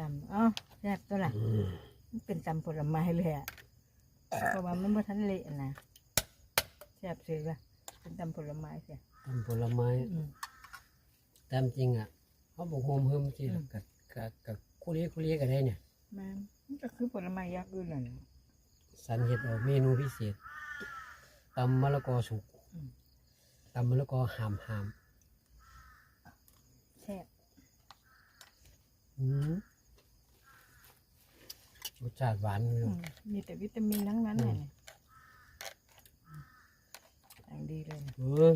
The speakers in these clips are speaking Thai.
ตำเอ้าแซ่บตัวละอืมมันเป็นตำผลไม้เลยอะเพราะว่ามันบ่ทันเละนะแซ่บซื้อละเป็นตำผลไม้เสียตำผลไม้อืม ตามจริงอะเขาบอกโฮมเฮิมสิอืม กับกับกับคุเรียคุเรียกันได้เนี่ย มันมันก็คือผลไม้อย่างอื่นนั่นแหละสันเห็ดเอาเมนูพิเศษตำมะละกอสุกอืม ตำมะละกอหามหาม แซ่บ อืม รสชาติหวานเลยอืมมีแต่วิตามินทั้งนั้นเลยอืมเนี่ยอย่างดีเลยนะเออ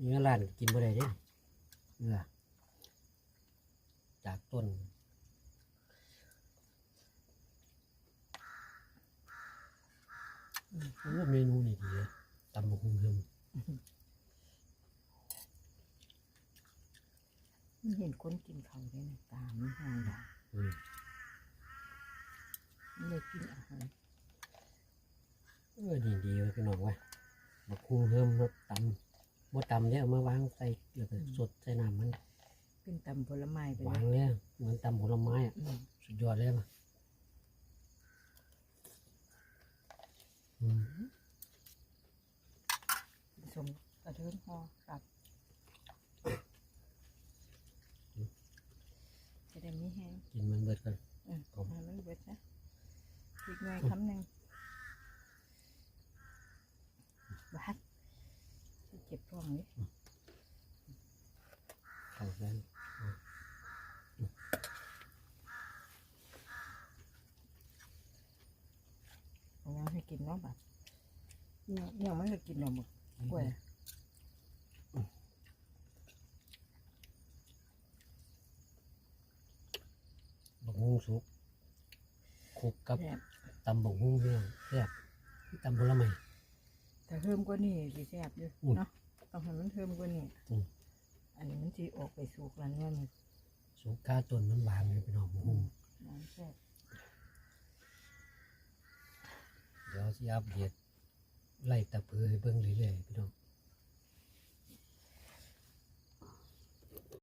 เนื้อร้านกินบ่ได้เด้เนื้อจากต้นโอ้เมนูนี่ดีเลยตำบักหุ่งเฮิมมันเห็นคนกินเขาด้วยนะตามมันห่างดา อืม มันเลยกินอาหาร เออดีดีเลยพี่น้องเว้ยบักหุ่งเฮิมครับตำบ่ตำเนี่ยเอามาวางใส่แล้วก็สดใส่น้ำมันเป็นตำผลไม้ไปหเลวานยเลยเหมือนตำผลไม้อะอืมสุดยอดเลยป่ะอืมสมกระเทินหอกับจะได้มีแห้งกินมันเบิดกันอืมครับเอามันเบิดนะอีกหน่อยคำหนึ่ง วัดสิเจ็บท้องนี่เข้ากันเอายังให้กินเนาะบัดเนี่ยเนี่ยมันก็กินหน่อหมดกล้วยบักฮุ้งสุกคลุกกับแซ่บตำบักฮุ้งพี่น้องแซ่บตำผลไม้ แต่เพิ่มกว่านี้สิแซ่บอยู่อืมเนาะต้องให้มันเพิ่มกว่านี้อืม อันนี้มันสิออกไปสุกแล้วเนี่ยมันสุกข้าต้นมันหวานเลยพี่น้องบักฮุ้งมันแซ่บเดี๋ยวสิอัปเดตไล่ตะเพือให้เบิ่งเรื่อยๆพี่น้อง